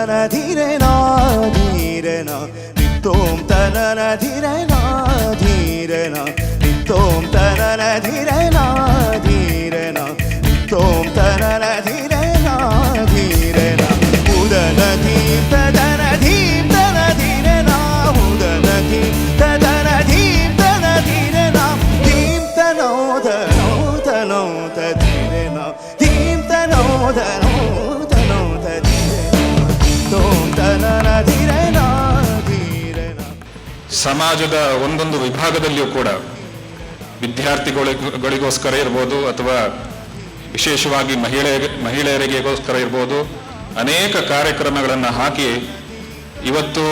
tanana dhire na dhire na nittom tanana dhire na dhire na nittom tanana dhire na dhire na nittom tanana dhire na dhire na udana ki Dim tanoda, dim tanoda, dim tanoda, dim tanoda. ಸಮಾಜದ ಒಂದೊಂದು ವಿಭಾಗದಲ್ಲಿಯೂ ಕೂಡ ವಿದ್ಯಾರ್ಥಿಗಳಿಗೋಸ್ಕರ ಇರ್ಬೋದು ಅಥವಾ ವಿಶೇಷವಾಗಿ ಮಹಿಳೆ ಮಹಿಳೆಯರಿಗೆಗೋಸ್ಕರ ಇರ್ಬೋದು ಅನೇಕ ಕಾರ್ಯಕ್ರಮಗಳನ್ನು ಹಾಕಿ ಇವತ್ತು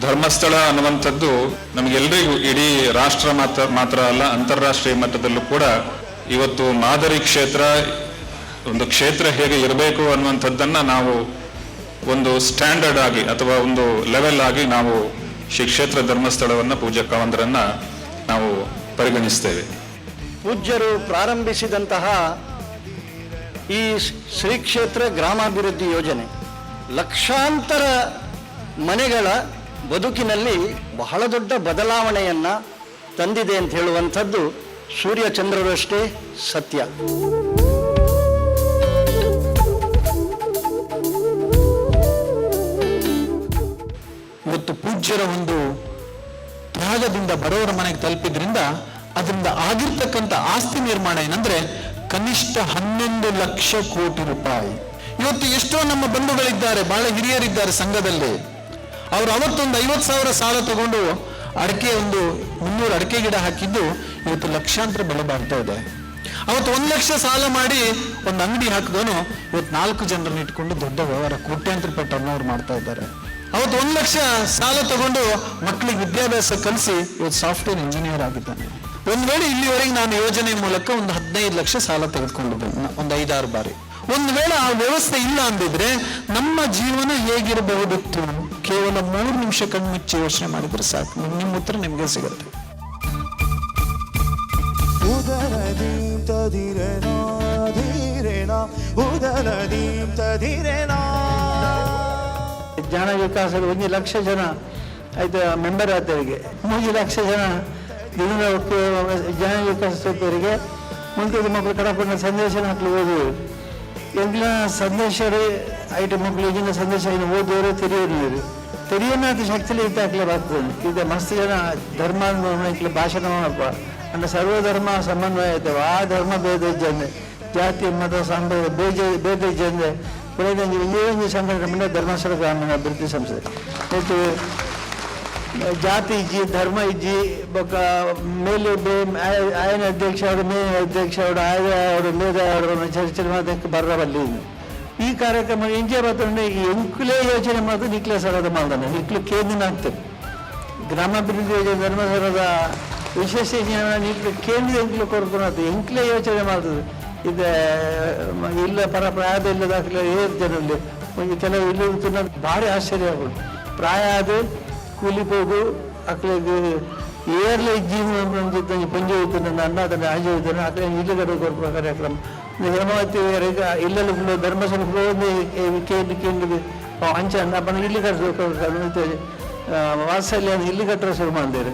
ಧರ್ಮಸ್ಥಳ ಅನ್ನುವಂಥದ್ದು ನಮಗೆಲ್ಲರಿಗೂ ಇಡೀ ರಾಷ್ಟ್ರ ಮಾತ್ರ ಮಾತ್ರ ಅಲ್ಲ, ಅಂತಾರಾಷ್ಟ್ರೀಯ ಮಟ್ಟದಲ್ಲೂ ಕೂಡ ಇವತ್ತು ಮಾದರಿ ಕ್ಷೇತ್ರ, ಒಂದು ಕ್ಷೇತ್ರ ಹೇಗೆ ಇರಬೇಕು ಅನ್ನುವಂಥದ್ದನ್ನು ನಾವು ಒಂದು ಸ್ಟ್ಯಾಂಡರ್ಡ್ ಆಗಿ ಅಥವಾ ಒಂದು ಲೆವೆಲ್ ಆಗಿ ನಾವು ಶ್ರೀ ಕ್ಷೇತ್ರ ಧರ್ಮಸ್ಥಳವನ್ನು ಪೂಜ್ಯ ಕಾವಂದರನ್ನ ನಾವು ಪರಿಗಣಿಸ್ತೇವೆ. ಪೂಜ್ಯರು ಪ್ರಾರಂಭಿಸಿದಂತಹ ಈ ಶ್ರೀ- ಕ್ಷೇತ್ರ ಗ್ರಾಮಾಭಿವೃದ್ಧಿ ಯೋಜನೆ ಲಕ್ಷಾಂತರ ಮನೆಗಳ ಬದುಕಿನಲ್ಲಿ ಬಹಳ ದೊಡ್ಡ ಬದಲಾವಣೆಯನ್ನು ತಂದಿದೆ ಅಂತ ಹೇಳುವಂಥದ್ದು ಸೂರ್ಯಚಂದ್ರರಷ್ಟೇ ಸತ್ಯ. ಪೂಜ್ಯರ ಒಂದು ತ್ಯಾಗದಿಂದ ಬಡವರ ಮನೆಗೆ ತಲುಪಿದ್ರಿಂದ ಅದರಿಂದ ಆಗಿರ್ತಕ್ಕಂಥ ಆಸ್ತಿ ನಿರ್ಮಾಣ ಏನಂದ್ರೆ ಕನಿಷ್ಠ ಹನ್ನೊಂದು ಲಕ್ಷ ಕೋಟಿ ರೂಪಾಯಿ. ಇವತ್ತು ಎಷ್ಟೋ ನಮ್ಮ ಬಂಧುಗಳಿದ್ದಾರೆ, ಬಹಳ ಹಿರಿಯರಿದ್ದಾರೆ ಸಂಘದಲ್ಲಿ. ಅವರು ಅವತ್ತೊಂದು ಐವತ್ತು ಸಾವಿರ ಸಾಲ ತಗೊಂಡು ಅಡಕೆ ಒಂದು ಮುನ್ನೂರು ಅಡಕೆ ಗಿಡ ಹಾಕಿದ್ದು ಇವತ್ತು ಲಕ್ಷಾಂತರ ಬೆಲೆ ಬಾಳ್ತಾ ಇದೆ. ಅವತ್ತು ಒಂದು ಲಕ್ಷ ಸಾಲ ಮಾಡಿ ಒಂದು ಅಂಗಡಿ ಹಾಕಿದನು ಇವತ್ತು ನಾಲ್ಕು ಜನರನ್ನ ಇಟ್ಕೊಂಡು ದೊಡ್ಡ ವ್ಯವಹಾರ, ಕೋಟ್ಯಾಂತರ ರೂಪಾಯಿ ಟರ್ನ್ ಮಾಡ್ತಾ ಇದ್ದಾರೆ. ಅವತ್ತು ಒಂದು ಲಕ್ಷ ಸಾಲ ತಗೊಂಡು ಮಕ್ಕಳಿಗೆ ವಿದ್ಯಾಭ್ಯಾಸ ಕಲಿಸಿ ಇವತ್ತು ಸಾಫ್ಟ್ವೇರ್ ಇಂಜಿನಿಯರ್ ಆಗಿದ್ದಾನೆ. ಒಂದು ವೇಳೆ ಇಲ್ಲಿವರೆಗೆ ನಾನು ಯೋಜನೆ ಮೂಲಕ ಒಂದು ಹದಿನೈದು ಲಕ್ಷ ಸಾಲ ತೆಗೆದುಕೊಂಡಿದ್ದೇನೆ ಒಂದು ಐದಾರು ಬಾರಿ. ಒಂದು ವೇಳೆ ಆ ವ್ಯವಸ್ಥೆ ಇಲ್ಲ ಅಂದಿದ್ರೆ ನಮ್ಮ ಜೀವನ ಹೇಗಿರಬಹುದಿತ್ತು ಕೇವಲ ಮೂರು ನಿಮಿಷ ಕಣ್ಮುಚ್ಚಿ ಯೋಚನೆ ಮಾಡಿದ್ರೆ ಸಾಕು. ನಿಮ್ಮ ಉತ್ತರ ನಿಮಗೆ ಸಿಗುತ್ತೆ. ಉದರದೀಂ ತದಿರೆನಾ ಧೀರೆನಾ. ಜ್ಞಾನ ವಿಕಾಸದ ಒಂದು ಲಕ್ಷ ಜನ ಆಯ್ತು ಮೆಂಬರ್ ಆದವರಿಗೆ. ಮೂರು ಲಕ್ಷ ಜನ ದಿನದ ಜ್ಞಾನ ವಿಕಾಸ ಸಭೆಯವರಿಗೆ ಮುಂದೆ ಮಕ್ಕಳು ಕಡಪಣ್ಣ ಸಂದೇಶ ಹಾಕಲು ಓದುವರು ಎಲ್ಲ ಸಂದೇಶ ಐಟ ಮಕ್ಕಳು, ಈಗಿನ ಸಂದೇಶ ಓದೋರು ಓದುವವರು ತೆರೆಯೋರು ಅದು ಶಕ್ತಿಲಿ ಇದ್ದಾಗಲೇ ಬರ್ತದೆ ಇದು ಮಸ್ತ್ ಜನ ಧರ್ಮ ಭಾಷಣ ಮಾಡಪ್ಪ ಅಂದ್ರೆ ಸರ್ವಧರ್ಮ ಸಮನ್ವಯ ಇದ್ದಾವೆ ಆ ಧರ್ಮ ಭೇದ ಜಾತಿ, ಮತ, ಸಂಪ್ರದಾಯ ಬೇಜ ಭೇದ ಇದ್ದಂದೆ ಪುನಃ ಇನ್ನೊಂದು ಸಂಘಟನೆ ಧರ್ಮಸ್ಥಳ ಗ್ರಾಮೀಣ ಅಭಿವೃದ್ಧಿ ಸಂಸ್ಥೆ. ಮತ್ತು ಜಾತಿ ಇಜ್ಜಿ, ಧರ್ಮ ಇಜ್ಜಿ, ಬೊಕ್ಕ, ಮೇಲೆ ಆಯನ ಅಧ್ಯಕ್ಷ ಅವರು ಮೇಲಿನ ಅಧ್ಯಕ್ಷ ಅವರು, ಆಯ ಅವರು ಮೇದ ಅವರು ಚರ್ಚೆ ಮಾಡೋದಕ್ಕೆ ಬರಬಲ್ಲಿ ಈ ಕಾರ್ಯಕ್ರಮ ಎಂಜೆ ಈ ಎಂಕುಲೇ ಯೋಚನೆ ಮಾಡೋದು ನಿಕ್ಲೆ ಸರದ ಮಾಡ್ದಾನೆ ನಿಕ್ಲು ಕೇಂದ್ರನ ಆಗ್ತದೆ. ಗ್ರಾಮಾಭಿವೃದ್ಧಿ ಯೋಜನೆ ಧರ್ಮಸ್ಥಳದ ವಿಶೇಷ ಜ್ಞಾನ ನಿಕ್ಲು ಕೇಂದ್ರ ಎಂಕ್ಲು ಕೊರ್ಕೊಳತ್ತು ಎಂಕ್ಲೇ ಯೋಚನೆ ಮಾಡ್ತದೆ. ಇದು ಇಲ್ಲ, ಪರ ಪ್ರಾಯದ ಇಲ್ಲ ದಾಖಲೆ ಏನು ಜನರಲ್ಲಿ? ಒಂದು ಕೆಲವು ಇಲ್ಲಿ ನನಗೆ ಭಾರಿ ಆಶ್ಚರ್ಯ ಆಗೋದು. ಪ್ರಾಯ ಅದು ಕೂಲಿಪೋಗು ಅಕ್ಕಳಿಗೆ ಏರ್ಲೆ ಜೀವನ ನಮಗೆ ಪಂಜೆ ಹೋಗ್ತಾನೆ ನನ್ನ ಅದನ್ನು ಆಜೆ ಹೋಗ್ತಾನೆ ಅಕ್ಕಳ ಇಲ್ಲಗಡೆ ಕೊಡುವ ಕಾರ್ಯಕ್ರಮ. ಹೇಮಾವತಿ ಇಲ್ಲೆಲ್ಲ ಫುಲ್ ಧರ್ಮಸ್ಥಳ ಫುಲ್ ಕೇಳಿ ಕೇಂದ್ರ ಅಂಚೆ ಅನ್ನ ಇಲ್ಲಿ ಕಟ್ಟಿಸ್ಬೇಕು ವಾತ್ಸಲ್ಯ ಇಲ್ಲಿ ಕಟ್ಟರೆ ಶುರು ಮಾಡಿದ್ದಾರೆ.